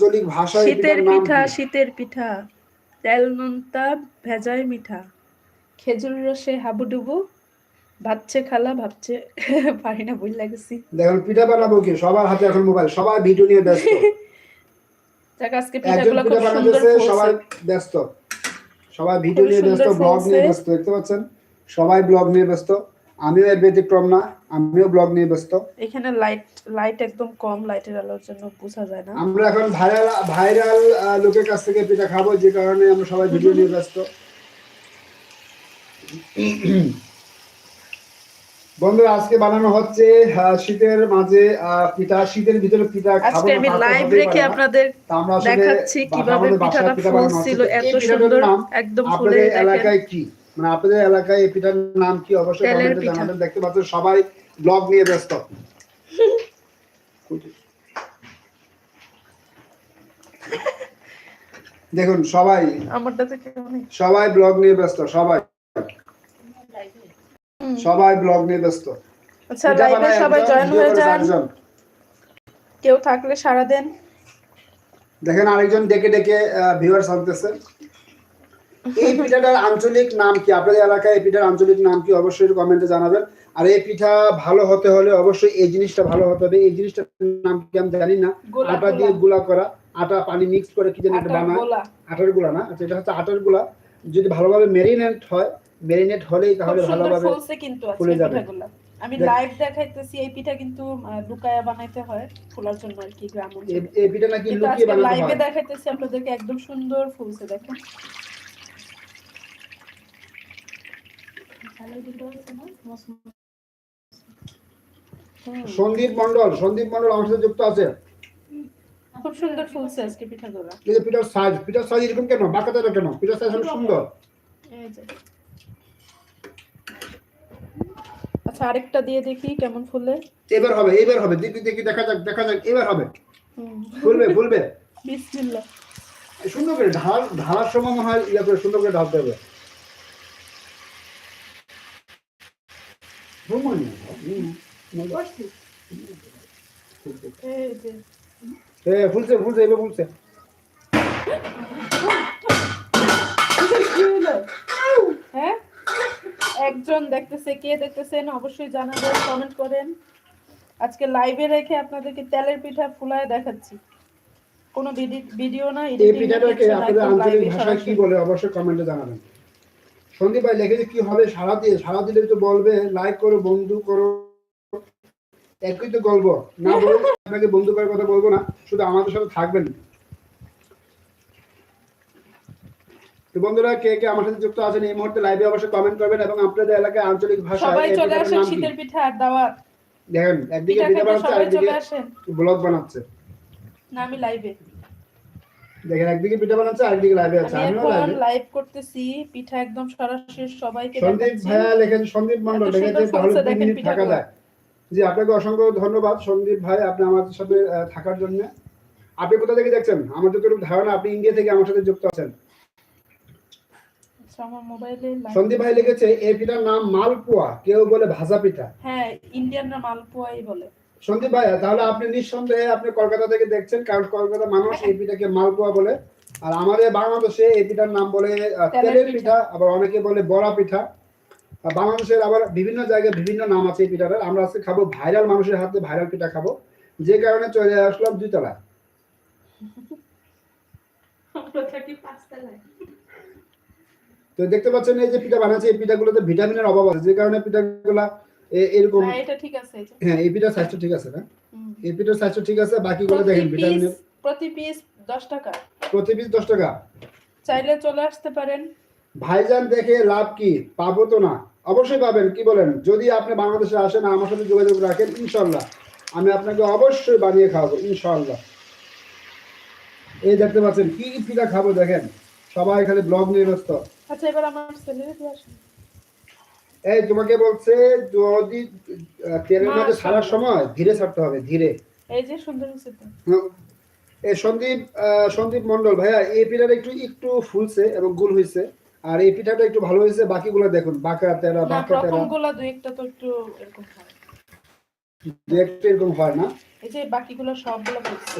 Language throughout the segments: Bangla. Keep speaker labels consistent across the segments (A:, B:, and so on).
A: আঞ্চলিক ভাষায়
B: শীতের পিঠা শীতের পিঠা। তেল নোনতা ভেজায় মিঠা। খেজুর রসে হাবুডুবু ভাবছে খালা ভাবছে পারি না বই লাগছি।
A: দেখুন পিঠা বানাবো কি? সবার হাতে এখন মোবাইল সবাই ভিডিও নিয়ে ব্যস্ত।
B: যাক আজকে পিঠাগুলো খুব সুন্দর
A: সবাই ব্যস্ত। সবাই ভিডিও নিয়ে ব্যস্ত ব্লগ নিয়ে ব্যস্ত দেখতে পাচ্ছেন? সবাই ব্লগ নিয়ে ব্যস্ত। আমিও এর ব্যতিক্রম না আমিও ব্লগ নিয়ে ব্যস্ত।
B: এখানে লাইট লাইট একদম কম লাইটের আলোর জন্য বোঝা যায় না।
A: আমরা এখন ভাইরাল ভাইরাল লোকের কাছ থেকে পিঠা খাব যে কারণে আমরা সবাই ভিডিও নিয়ে ব্যস্ত। বন্ধুরা আজকে বানানো হচ্ছে শীতের মাঝে পিঠা শীতের ভিতরে পিঠা খাব
B: আজকে আমি লাইভ রেখে আপনাদের দেখাচ্ছি কীভাবে পিঠাটা ফুলছিল এত সুন্দর একদম ফুলে
A: এলাকায় কি? মানে আপনাদের এলাকায় এই পিঠার নাম কি? অবশ্যই কমেন্টে জানাবেন। দেখতে পাচ্ছেন সবাই ব্লগ নিয়ে ব্যস্ত। দেখুন সবাই সবাই ব্লগ নিয়ে ব্যস্ত সবাই। সবাই ব্লগ নিয়ে ব্যস্ত।
B: আচ্ছা লাইভে সবাই
A: একজন,
B: জয়েন হয়ে যান। কেউ থাকলে সারা দেন।
A: দেখেন আরেকজন ডেকে ডেকে ভিউয়ার্স আনতেছে। এই পিঠাটার আঞ্চলিক নাম কি? আপনাদের এলাকায় এই পিঠার আঞ্চলিক নাম কি? অবশ্যই কমেন্টে জানাবেন। আর এই পিঠা ভালো হতে হলে অবশ্যই এই জিনিসটা ভালো হতে হবে। এই জিনিসটার নাম কি আমি জানি না। আটা দিয়ে গুলা করা। আটা পানি মিক্স করে কি যেন একটা বানায়। আটারগুলা না? আচ্ছা এটা হচ্ছে আটারগুলা। যদি ভালোভাবে মেরিনেট হয় মেরিনেট হলেই তাহলে ভালোভাবে
B: কিন্তু
A: ফুলে যাবে।
B: আমি লাইভ দেখাইতেছি এই পিঠা কিন্তু লুকায়া বানাইতে হয় ফোলার জন্য আর কি গ্রাম।
A: এই- পিঠা নাকি লুকিয়ে বানাতে
B: লাইভে দেখাইতেছি আপনাদেরকে একদম সুন্দর ফুলছে দেখেন হুম,
A: সন্দীপ মন্ডল সন্দীপ মন্ডল আমার সাথে যুক্ত আছে।
B: খুব সুন্দর পিঠাগুলো
A: এই যে পিঠার সাইজ পিঠার সাইজ এরকম কেন? বাঁকাতে কেন? পিঠার সাইজ অনেক সুন্দর।
B: এই যে। আচ্ছা আরেকটা দিয়ে দেখি কেমন ফুলে।
A: এবার হবে এবার হবে। দেখি দেখি দেখা যাক দেখা যাক এবার হবে। ফুলবে ফুলবে।
B: বিসমিল্লাহ।
A: সুন্দর করে ঢাল ঢালার সময় মনে হয় ইয়ে করে সুন্দর করে ঢালতে হবে হুম, হুম, হুম।
B: এই যে
A: এ, ফুলছে ফুলছে এবার ফুলছে
B: কি হলো? হ্যাঁ একজন দেখতেছে কে দেখতেছেন অবশ্যই জানাবেন কমেন্ট করেন। আজকে লাইভে রেখে আপনাদেরকে তেলের পিঠা ফুলায় দেখাচ্ছি। কোনো ভিডিও না
A: এই পিঠাটাকে আপনাদের আঞ্চলিক ভাষায় কি বলে অবশ্যই কমেন্টে জানাবেন। সন্দীপ ভাই লেখেছে কি হবে সারা দিয়ে সারা দিলে তো বলবে লাইক করো বন্ধু করো একই তো গল্প। না বলে আপনাকে বন্ধু করার কথা বলব না শুধু আমাদের সাথে থাকবেন। তো বন্ধুরা কে কে আমার সাথে যুক্ত আছেন এই মুহূর্তে লাইভে অবশ্যই কমেন্ট করবেন এবং আপনাদের এলাকায় আঞ্চলিক ভাষা
B: সবাই চলে আসেন শীতের পিঠা আর দাওয়াত।
A: দেখেন একদিকে
B: পিঠা
A: বানাচ্ছে
B: সবাই
A: আরেকদিকে ব্লগ বানাচ্ছে।
B: না আমি লাইভে
A: দেখেন একদিকে পিঠা বানাচ্ছে আরেকদিকে লাইভে আছে। আমিও লাইভে
B: লাইভ করতেছি পিঠা একদম সরাসরি সবাইকে
A: সন্দীপ ভাইয়া লেখেন সন্দীপ মন্ডল
B: এত সুন্দর
A: তাহলে তিন
B: দেখেন
A: মিনিট থাকা যায়। জি আপনাকে অসংখ্য ধন্যবাদ সন্দীপ ভাই আপনি আমাদের সাথে থাকার জন্য। আপনি কোথা থেকে দেখছেন? আমার যতটুকু ধারণা আপনি ইন্ডিয়া থেকে আমার সাথে যুক্ত আছেন।
B: আচ্ছা,
A: সন্দীপ ভাই লিখেছে এই পিঠার নাম মালপোয়া। কেউ বলে ভাজা পিঠা।
B: হ্যাঁ ইন্ডিয়ানরা মালপোয়াই বলে।
A: সন্দীপ ভাই তাহলে আপনি নিঃসন্দেহে আপনি কলকাতা থেকে দেখছেন কারণ কলকাতা মানুষ এই পিঠাকে মালপোয়া বলে। আর আমাদের বাংলাদেশে এই পিঠার নাম বলে
B: তেলের পিঠা।
A: আবার অনেকে বলে বড়া পিঠা। বাংলাদেশের আবার বিভিন্ন জায়গায় বিভিন্ন নাম আছে এই পিঠাটার। আমরা আজকে খাব ভাইরাল মানুষের হাতে ভাইরাল পিঠা খাব। যে কারণে চলে আসলাম দুইতলা তো দেখতে পাচ্ছেন এই যে পিঠা বানাচ্ছে এই পিঠাগুলোতে ভিটামিনের অভাব আছে। যে কারণে পিঠাগুলা এরকম
B: হ্যাঁ এটা ঠিক আছে
A: হ্যাঁ ঠিক আছে না? স্বাস্থ্য ঠিক আছে বাকিগুলো দেখেন
B: পিস
A: ভিটামিনের
B: প্রতি পিস দশ টাকা।
A: প্রতি পিস দশ টাকা।
B: চাইলে চলে আসতে পারেন।
A: ভাইজান দেখে লাভ কি? পাবো তো না। অবশ্যই পাবেন কি বলেন? যদি আপনি বাংলাদেশে আসেন আমার সাথে যোগাযোগ রাখেন ইনশাল্লাহ আমি আপনাকে অবশ্যই বানিয়ে খাওয়াবো ইনশাল্লাহ এই দেখতে পাচ্ছেন কি পিঠা খাব দেখেন? সবাই খালি ব্লগ নিয়ে ব্যস্ত।
B: আচ্ছা এবার আমার ছেলের
A: এই তোমাকে বলছে যদি তেলের মধ্যে ছাড়ার সময় ধীরে ছাড়তে হবে ধীরে।
B: এই যে সুন্দর হয়েছে তো।
A: এই সন্দীপ সন্দীপ মন্ডল ভাইয়া এই পিঠাটা একটু একটু ফুলছে এবং গুল হয়েছে আর এই পিঠাটা একটু ভালো হয়েছে বাকিগুলো দেখুন বাঁকা তেরা বাঁকা তেরা।
B: প্রথমগুলা দুই একটা তো একটু এরকম হয়।
A: দু একটা এরকম হয় না।
B: এই যে বাকিগুলো সবগুলো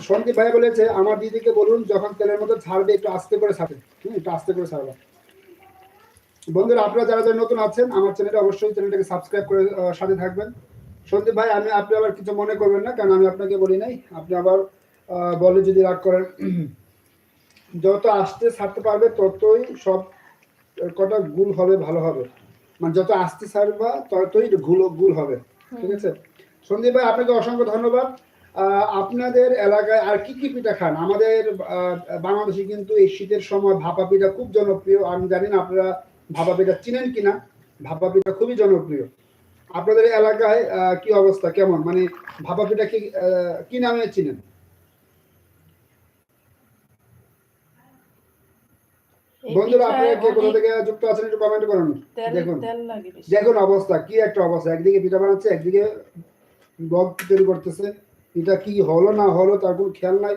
A: সন্দীপ ভাই বলেছে আমার দিদিকে বলুন যখন তেলের মধ্যে ছাড়বে একটু আস্তে করে ছাড়বে। একটু আস্তে করে ছাড়বে। বন্ধুরা আপনারা যারা যারা নতুন আছেন আমার চ্যানেলে অবশ্যই চ্যানেলটাকে সাবস্ক্রাইব করে সাথে থাকবেন। সন্দীপ ভাই আমি আপনি আবার কিছু মনে করবেন না কারণ আমি আপনাকে বলি নাই। আপনি আবার বলে যদি রাগ করেন। যত আসতে ছাড়তে পারবে ততই সব কটা গুল হবে ভালো হবে। মানে যত আস্তে ছাড়বা ততই গুল গুল হবে। ঠিক আছে? সন্দীপ ভাই আপনাকে অসংখ্য ধন্যবাদ। আহ, আপনাদের এলাকায় আর কি কি পিঠা খান? আমাদের বাংলাদেশে কিন্তু এই শীতের সময় ভাপা পিঠা খুব জনপ্রিয়। আমি জানি না আপনারা ভাপা পিঠা চিনেন কিনা? ভাপা পিঠা খুবই জনপ্রিয়। আপনাদের এলাকায় কি অবস্থা? কেমন? মানে ভাপা পিঠা কি কি নামে চিনেন? বন্ধুরা আপনারা কে কোথা থেকে যুক্ত আছেন একটু কমেন্ট করুন। দেখুন। দেখুন অবস্থা কি একটা অবস্থা। একদিকে পিঠা বানাচ্ছে একদিকে ব্লগ তৈরি করতেছে। এটা কি হলো না হলো তার কোনো খেয়াল নাই।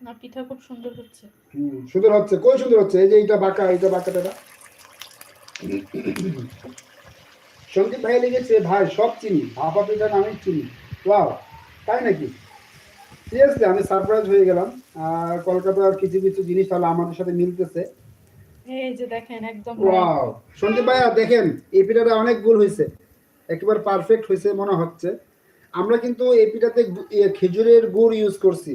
B: না পিঠা খুব সুন্দর হচ্ছে।
A: হুম, সুন্দর হচ্ছে। কই সুন্দর হচ্ছে? এই যে এটা বাঁকা এটা বাঁকা টেরা সন্দীপ ভাই লিখেছে ভাই সব চিনি। ভাপা পিঠা নামে চিনি। ওয়াও তাই নাকি? সিরিয়াসলি আমি সারপ্রাইজ হয়ে গেলাম। আর কলকাতার কিছু কিছু জিনিস তাহলে আমাদের সাথে মিলতেছে।
B: এই যে দেখেন একদম
A: ওয়াও। সন্দীপ ভাইয়া দেখেন এই পিঠাটা অনেক গুল হয়েছে। একেবারে পারফেক্ট হয়েছে মনে হচ্ছে। আমরা কিন্তু এই পিঠাতে খেজুরের গুড় ইউজ করছি।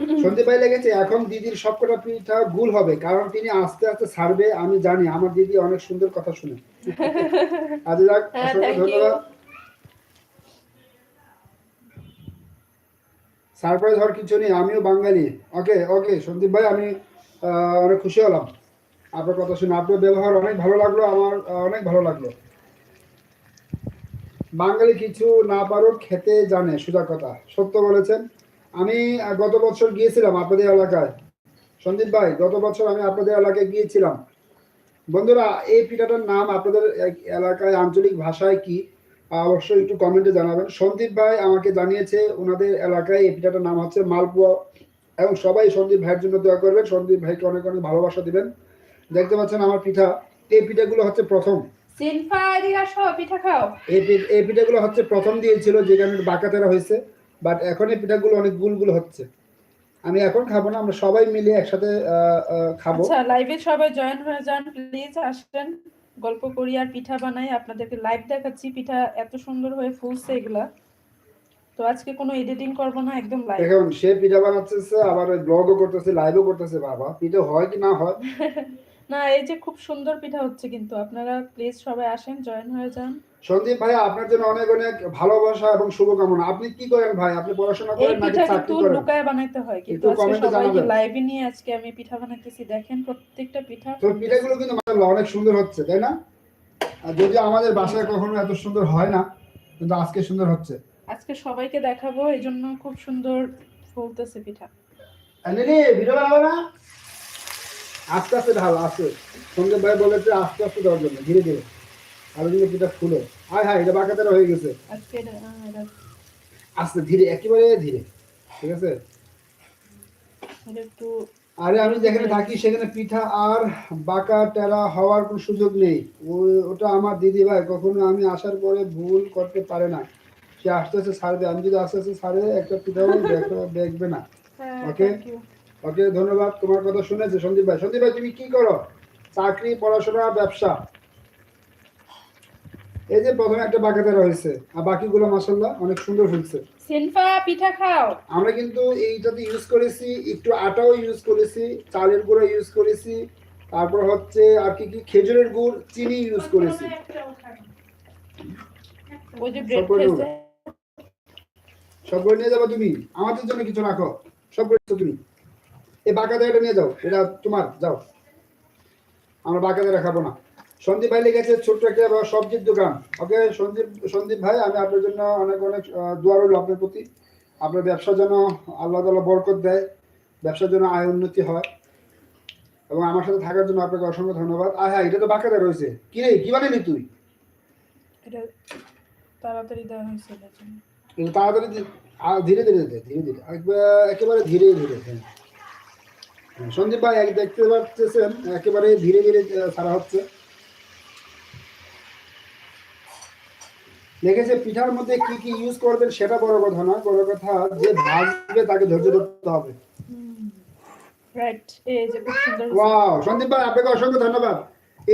A: সন্দীপ ভাই লেগেছে এখন দিদির সবকটা পিঠা গুল হবে কারণ তিনি আস্তে আস্তে ছাড়বে আমি জানি আমার দিদি অনেক সুন্দর কথা শুনে। আজ যাক
B: হ্যাঁ.
A: ধন্যবাদ। সারপ্রাইজ হওয়ার কিছু নেই আমিও বাঙালি। ওকে ওকে সন্দীপ ভাই আমি অনেক খুশি হলাম। আপনার কথা শুনে আপনার ব্যবহার অনেক ভালো লাগল আমার অনেক ভালো লাগল। বাঙালি কিছু না পারো খেতে জানে সোজা কথা। সত্য বলেছেন। আমি গত বছর গিয়েছিলাম আপনাদের এলাকায়। সন্দীপ ভাই গত বছর আমি আপনাদের এলাকায় গিয়েছিলাম। বন্ধুরা এই পিঠাটার নাম আপনাদের এলাকায় আঞ্চলিক ভাষায় কি অবশ্যই একটু কমেন্টে জানাবেন। সন্দীপ ভাই আমাকে জানিয়েছে ওনাদের এলাকায় এই পিঠাটার নাম হচ্ছে মালপোয়া। এবং সবাই সন্দীপ ভাইয়ের জন্য দোয়া করবেন। সন্দীপ ভাইকে অনেক অনেক ভালোবাসা দিবেন। দেখতে পাচ্ছেন আমার পিঠা। এই পিঠাগুলো হচ্ছে প্রথম। এই পিঠাগুলো হচ্ছে প্রথম দিয়েছিল যেখানে বাঁকাতেরা হয়েছে। বাট এখন এই পিঠাগুলো অনেক গুলগুলো হচ্ছে। আমি এখন খাব না আমরা সবাই মিলে একসাথে খাব।
B: আচ্ছা লাইভে সবাই জয়েন হয়ে যান প্লিজ আসবেন গল্প করি আর পিঠা বানাই আপনাদেরকে লাইভ দেখাচ্ছি। পিঠা এত সুন্দর হয়ে ফুলছে এগুলা। তো আজকে কোনো এডিটিং করব না একদম লাইভ
A: এখন সে পিঠা বানাচ্ছে আবার ব্লগও করতেছে লাইভও করতেছে বাবা। পিঠা হয় কি না হয়?
B: না এই যে খুব সুন্দর পিঠা হচ্ছে কিন্তু। আপনারা প্লিজ সবাই আসেন জয়েন হয়ে যান।
A: সন্দীপ ভাই আপনার জন্য অনেক অনেক ভালোবাসা এবং শুভকামনা। আপনি কি করেন ভাই? আপনি পড়াশোনা করেন নাকি চাকরি করেন?
B: লুকায় বানাইতে হয় কিন্তু। আজকে
A: কমেন্টে জানাবেন।
B: লাইভে নিয়ে আজকে আমি পিঠা বানাইতেছি। দেখেন প্রত্যেকটা পিঠা।
A: তো পিঠাগুলো কিন্তু মাশাআল্লাহ অনেক সুন্দর হচ্ছে তাই না? আর যদিও আমাদের বাসায় কখনো এত সুন্দর হয় না কিন্তু আজকে সুন্দর হচ্ছে।
B: আজকে সবাইকে দেখাবো এই জন্য খুব সুন্দর ফুলতেছে পিঠা।
A: আনিনি ভিডিও বানাবো না? আস্তে আস্তে ঢাল আস্তে। সঙ্গে ভাই বলেছে আস্তে আস্তে দেওয়ার জন্য ধীরে ধীরে। আরও যদি পিঠা ফুলে হায় হায় এটা বাঁকাতেরা হয়ে গেছে। আস্তে ধীরে একেবারে ধীরে। ঠিক আছে? আরে আমি যেখানে থাকি সেখানে পিঠা আর বাঁকা টেরা হওয়ার কোনো সুযোগ নেই। ওটা আমার দিদি ভাই কখনো আমি আসার পরে ভুল করতে পারে না। সে আস্তে আস্তে ছাড়বে আমি যদি আস্তে আস্তে ছাড়ে একটা পিঠাও দেখো- দেখবে না।
B: হ্যাঁ. থ্যাংক ইউ
A: ওকে ধন্যবাদ তোমার কথা শুনেছে। সন্দীপ ভাই সন্দীপ ভাই তুমি কি করো? চাকরি পড়াশোনা ব্যবসা? এই যে প্রথমে একটা বাঁকাতে রয়েছে আর বাকিগুলো মাসাল্লাহ অনেক সুন্দর ফুলছে
B: সিনফা পিঠা খাও।
A: আমরা কিন্তু এইটাতে ইউজ করেছি একটু আটাও ইউজ করেছি চালের গুঁড়ো ইউজ করেছি তারপর হচ্ছে আর কি কি খেজুরের গুড় চিনি ইউজ করেছি। সব করে নিয়ে যাব তুমি? আমাদের জন্য কিছু রাখো। সব করে তুমি? এই বাঁকা জায়গাটা নিয়ে যাও এটা তোমার যাও। আমরা বাঁকা জায়গা খাব না। সন্দীপ ভাই লেগেছে ছোট্ট একটা সবজির দোকান। ওকে সন্দীপ সন্দীপ ভাই আমি আপনার জন্য অনেক অনেক দোয়া রইল আপনার প্রতি। আপনার ব্যবসা যেন আল্লাহ তালা বরকত দেয় ব্যবসার জন্য আয় উন্নতি হয়। এবং আমার সাথে থাকার জন্য আপনাকে অসংখ্য ধন্যবাদ। আর হ্যাঁ এটা তো বাঁকাতে রয়েছে। কি রে কি বানালি তুই?
B: এটা তাড়াতাড়ি দেওয়া হয়েছে জন্য।
A: তাড়াতাড়ি ধীরে ধীরে ধীরে ধীরে। একবার- একেবারে ধীরে ধীরে হ্যাঁ, সন্দীপ ভাই এক দেখতে পাচ্ছেন একেবারে ধীরে ধীরে ছাড়া হচ্ছে। লেগেছে পিঠার মধ্যে কি কি ইউজ করবেন সেটা বড় কথা নয় বড় কথা যে ভাজবে তাকে ধৈর্য ধরতে হবে। ওয়াও সন্দীপ ভাই আপনাকে অসংখ্য ধন্যবাদ।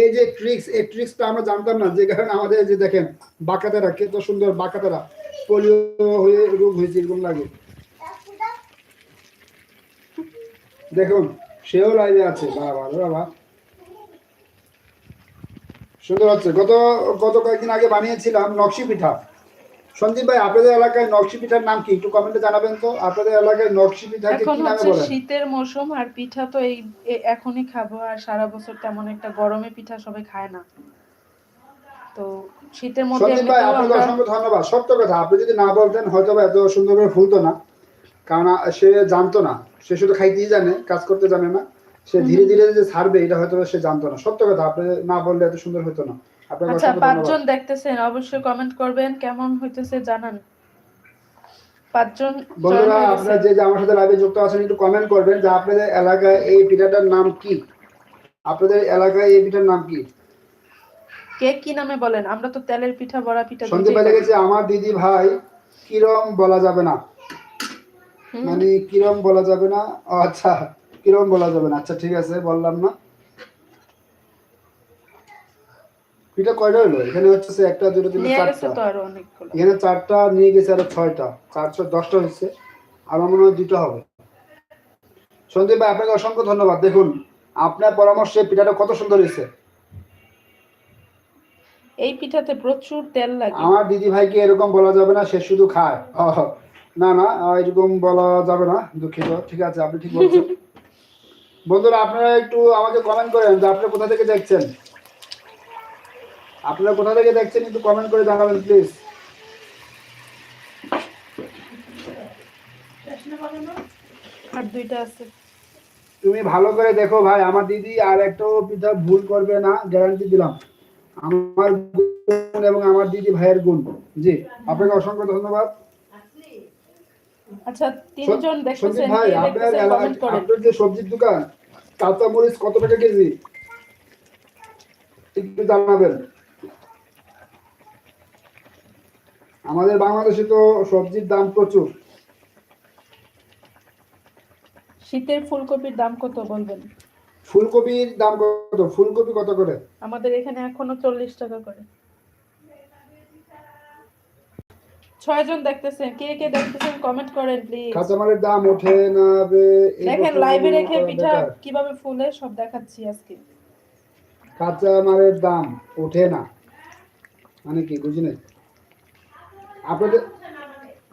A: এই যে ট্রিক্স এই ট্রিক্সটা আমরা জানতাম না যে কারণে আমাদের যে দেখেন বাঁকাতেরা কত সুন্দর বাঁকাতেরা। পোলিও হয়ে রোগ হয়েছে এরকম লাগে। দেখুন সেও লাইভে আছে। বাবা বাবা সুন্দর হচ্ছে। গত গত কয়েকদিন আগে বানিয়েছিলাম নকশি পিঠা। সন্দীপ ভাই আপনাদের এলাকায় নকশি পিঠার নাম কি? একটু কমেন্টে জানাবেন তো। আপনাদের এলাকায় নকশি পিঠাকে
B: এখন
A: কি নামে বলেন?
B: শীতের মৌসুম আর পিঠা তো এই এখনই খাব। আর সারা বছর তেমন একটা গরমে পিঠা সবাই খায় না। তো শীতের মধ্যে
A: সন্দীপ ভাই আপনাকে অসংখ্য ধন্যবাদ। সত্য কথা আপনি যদি না বলতেন হয়তো এত সুন্দর করে ফুলতো না। কারণ সে জানতো না। সে শুধু খাইতেই জানে কাজ করতে জানে না। সে ধীরে ধীরে যে ছাড়বে এটা হয়তো সে জানতো না। সত্য কথা আপনি না বললে এত সুন্দর হতো না।
B: আচ্ছা পাঁচজন দেখতেছেন অবশ্যই কমেন্ট করবেন কেমন হইতেছে জানান। পাঁচজন
A: বন্ধুরা আপনারা যে আমার সাথে লাইভে যুক্ত আছেন একটু কমেন্ট করবেন যে আপনাদের এলাকায় এই পিঠাটার নাম কি? আপনাদের এলাকায় এই পিঠার নাম কি?
B: কে কি নামে বলেন? আমরা তো তেলের পিঠা বড়া পিঠা
A: ভাই
B: বলি।
A: লেগেছে আমার দিদি ভাই কিরম বলা যাবে না। মানে কিরম বলা যাবে না? আচ্ছা কিরম বলা যাবে না? আচ্ছা ঠিক আছে বললাম না। পিঠা কয়টা হলো? এখানে হচ্ছে একটা দুটো তিনটে চারটা।
B: তো আরও অনেকগুলো।
A: এখানে চারটা নিয়ে গেছে আরও ছয়টা। চারশো দশটা হচ্ছে আমার মনে হয় দুটো হবে। সন্দীপ ভাই আপনাকে অসংখ্য ধন্যবাদ। দেখুন আপনার পরামর্শে পিঠাটা কত সুন্দর হয়েছে।
B: এই পিঠাতে প্রচুর তেল লাগে।
A: আমার দিদি ভাইকে এরকম বলা যাবে না সে শুধু খায়। না না এরকম বলা যাবে না দুঃখিত ঠিক আছে আপনি ঠিক বলছেন। বন্ধুরা আপনারা একটু আমাকে কমেন্ট করেন যে আপনারা কোথা থেকে দেখছেন? আপনারা কোথা থেকে দেখছেন একটু কমেন্ট করে জানাবেন প্লিজ
B: আর দুইটা আছে।
A: তুমি ভালো করে দেখো ভাই আমার দিদি আর একটাও পিঠা ভুল করবে না গ্যারান্টি দিলাম। আমার গুণ এবং আমার দিদি ভাইয়ের গুণ। জি আপনাকে অসংখ্য ধন্যবাদ।
B: আচ্ছা তিনজন দেখতেছেন
A: ভাই আপনার
B: দেখতেছেন
A: এলাকায়
B: কমেন্ট করেন।
A: আপনার যে সবজির দোকান কাঁচা মরিচ কত টাকা কেজি? একটু জানাবেন। আমাদের বাংলাদেশে তো সবজির দাম প্রচুর।
B: শীতের ফুলকপির দাম কত বলবেন?
A: ফুলকপির দাম কত? ফুলকপি কত করে?
B: আমাদের এখানে এখনও চল্লিশ টাকা করে। ছয় জন দেখতেছেন। কে কে দেখতেছেন কমেন্ট করেন প্লিজ
A: কাঁচামালের দাম ওঠে না
B: দেখেন লাইভে রেখে পিঠা কীভাবে ফুলে সব দেখাচ্ছি আজকে।
A: কাঁচামালের দাম ওঠে না। মানে কি বুঝি নাই? আপনাদের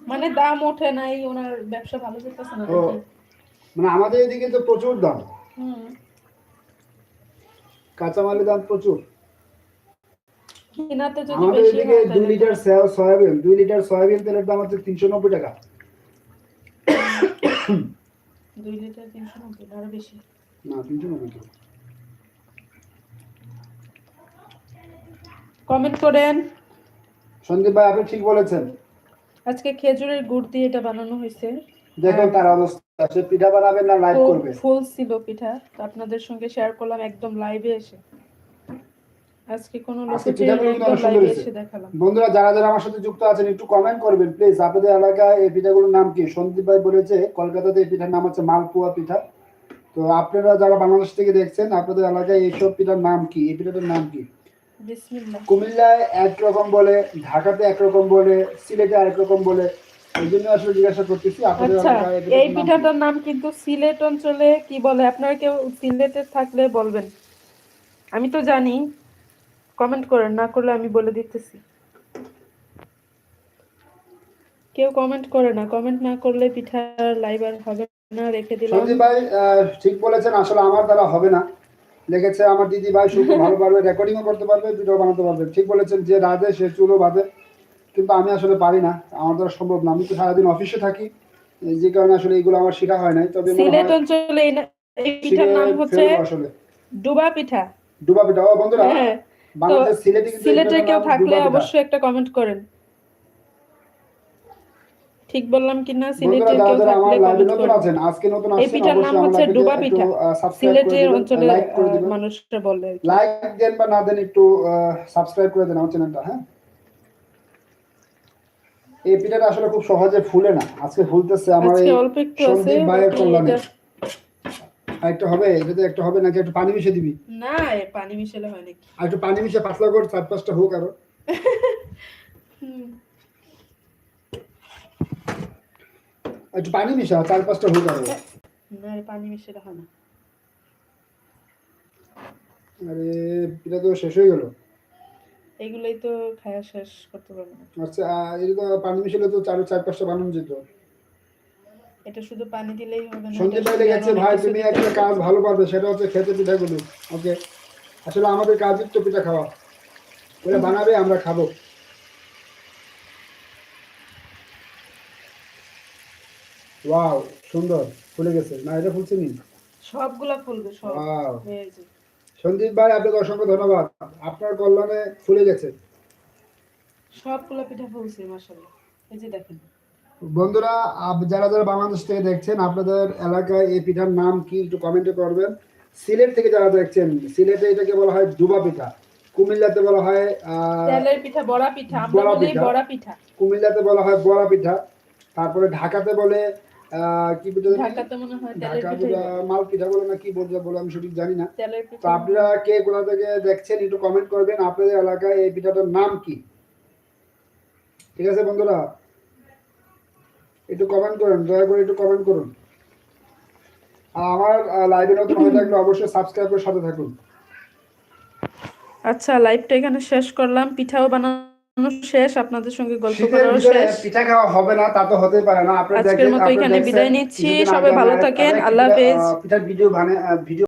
B: মানে দাম ওঠে নাই ওনার ব্যবসা ভালো চলতেছে না
A: মানে আমাদের এদিকে তো প্রচুর দাম।
B: হুম।
A: কাঁচামালের দাম প্রচুর।
B: কিনাতে যদি বেশি হয়
A: দুই
B: তাহলে
A: লিটার সয়াবিন দুই লিটার সয়াবিন তেলের দাম হচ্ছে তিনশো নব্বই টাকা।
B: দুই লিটার তিনশো নব্বই আরও বেশি।
A: না তিনশো নব্বই টাকা।
B: কমেন্ট করেন।
A: সন্দীপ ভাই আপনি ঠিক বলেছেন।
B: আজকে খেজুরের গুড় দিয়ে এটা বানানো হয়েছে।
A: দেখুন তার অবস্থা সে পিঠা বানাবেন না লাইভ করবে।
B: ফুল ছিল পিঠা। আপনাদের সঙ্গে শেয়ার করলাম একদম লাইভে এসে। আজকে কোনো। এসে দেখালাম।
A: বন্ধুরা যারা যারা আমার সাথে যুক্ত আছেন একটু কমেন্ট করবেন প্লিজ আপনাদের এলাকায় এই পিঠাগুলোর নাম কি? সন্দীপ ভাই বলেছে কলকাতাতে এই পিঠার নাম হচ্ছে মালপোয়া পিঠা। তো আপনারা যারা বাংলাদেশ থেকে দেখছেন আপনাদের এলাকায় এইসব পিঠার নাম কি? এই পিঠাটার নাম কি? কুমিল্লায় একরকম বলে ঢাকাতে একরকম বলে সিলেটে আরেক রকম বলে এই জন্য আসলে জিজ্ঞাসা করতেছি আপনাদের
B: আচ্ছা এই
A: পিঠাটার নাম
B: পিঠাটার নাম কিন্তু সিলেট অঞ্চলে কি বলে? আপনারা কেউ সিলেটে থাকলে বলবেন। আমি তো জানি কমেন্ট করেন না করলে আমি বলে দিতেছি। কেউ কমেন্ট করে না কমেন্ট না করলে পিঠার লাইভ আর হবে না রেখে দিলাম।
A: সন্দীপ ভাই ঠিক বলেছেন আসলে আমার দ্বারা হবে না। লিখেছে আমার দিদি ভাই শুধু ভালো পারবে রেকর্ডিংও করতে পারবে ভিডিও বানাতে পারবে। ঠিক বলেছেন যে রাধে সে চুলও বাঁধে কিন্তু আমি আসলে পারি না আমার দ্বারা সম্ভব না। আমি তো সারাদিন অফিসে থাকি এই যে কারণে আসলে এগুলো আমার শেখা হয় নাই তবে
B: সিলেট অঞ্চলে এই পিঠার নাম হচ্ছে ডুবা পিঠা।
A: ডুবা পিঠা ও বন্ধুরা
B: হ্যাঁ।
A: সিলেটে
B: কেউ থাকলে অবশ্যই একটা কমেন্ট করেন। ঠিক বললাম সিলেটে কেউ থাকলে কমেন্ট করেন।
A: আজকে নতুন
B: এই পিঠার নাম হচ্ছে ডুবা পিঠা। সিলেটের অঞ্চলে মানুষরা বলে
A: লাইক দেন বা না দেন একটু সাবস্ক্রাইব করে দেন আমার চ্যানেলটা হ্যাঁ? এই পিঠাটা আসলে খুব সহজে ফুলে না। আজকে ফুলতেছে আমার এই
B: অল্প একটু
A: সন্দীপ ভাইয়ের কল্যাণে। একটা হবে এটাতে একটা হবে নাকি একটু পানি মিশিয়ে দিবি?
B: না পানি মিশালে হয় নাকি?
A: আর একটু পানি মিশিয়ে পাতলা করে চার পাঁচটা হোক আরও। একটু পানি মিশা চার পাঁচটা হোক আরও।
B: না পানি মিশালে হয় না।
A: আরে পিঠা তো শেষ হয়ে গেল।
B: এগুলোই তো খাওয়া শেষ করতে পারব না।
A: আচ্ছা এটা তো পানি মিশালে তো চার চার পাঁচটা বানানো যেত।
B: এটা শুধু পানি দিলেই হবে না
A: ভাই লেগেছে ভাই তুমি একটা কাজ ভালো পারবে সেটা হচ্ছে খেতে পিঠাগুলো ওকে আসলে আমাদের কাজই তো পিঠা খাওয়া। ওরা বানাবে আমরা খাব। ওয়াও সুন্দর ফুলে গেছে। না এটা ফুলছে নি
B: সবগুলা ফুলবে সব।
A: সন্দীপ ভাই আপনাকে অসংখ্য ধন্যবাদ। আপনার কল্যাণে ফুলে গেছে।
B: সবগুলা পিঠা ফুলছে মাশাআল্লাহ। এই যে দেখেন।
A: বন্ধুরা যারা যারা বাংলাদেশ থেকে দেখছেন আপনাদের এলাকায় এই পিঠার নাম কি একটু কমেন্টে করবেন। সিলেট থেকে যারা দেখছেন সিলেটে এটাকে বলা হয় ডুবা পিঠা। কুমিল্লাতে বলা হয়
B: তেলের পিঠা বড়া পিঠা
A: বড়া পিঠা।
B: বড়া পিঠা।
A: কুমিল্লাতে বলা হয় বড়া পিঠা। তারপরে ঢাকাতে বলে আহ, কি পিঠা
B: ঢাকাতে মনে হয়
A: মাল পিঠা বলে না কি বলতে বলে আমি সঠিক জানি না। তো আপনারা কে কোথা থেকে দেখছেন একটু কমেন্ট করবেন আপনাদের এলাকায় এই পিঠাটার নাম কি? ঠিক আছে বন্ধুরা একটু কমেন্ট করুন দয়া করে একটু কমেন্ট করুন আর আমার লাইভে নতুন হয়ে থাকলে অবশ্যই সাবস্ক্রাইব করে সাথে থাকুন
B: আচ্ছা লাইভটা এখানে শেষ করলাম পিঠাও বানানো শেষ আপনাদের সঙ্গে গল্প করাও শেষ
A: পিঠা খাওয়া হবে না তা তো হতেই পারে না আপনারা
B: আজকের মতো এখানে বিদায় নিচ্ছি। সবাই ভালো থাকেন। আল্লাহ হাফেজ।
A: পিঠার ভিডিও বানিয়ে ভিডিও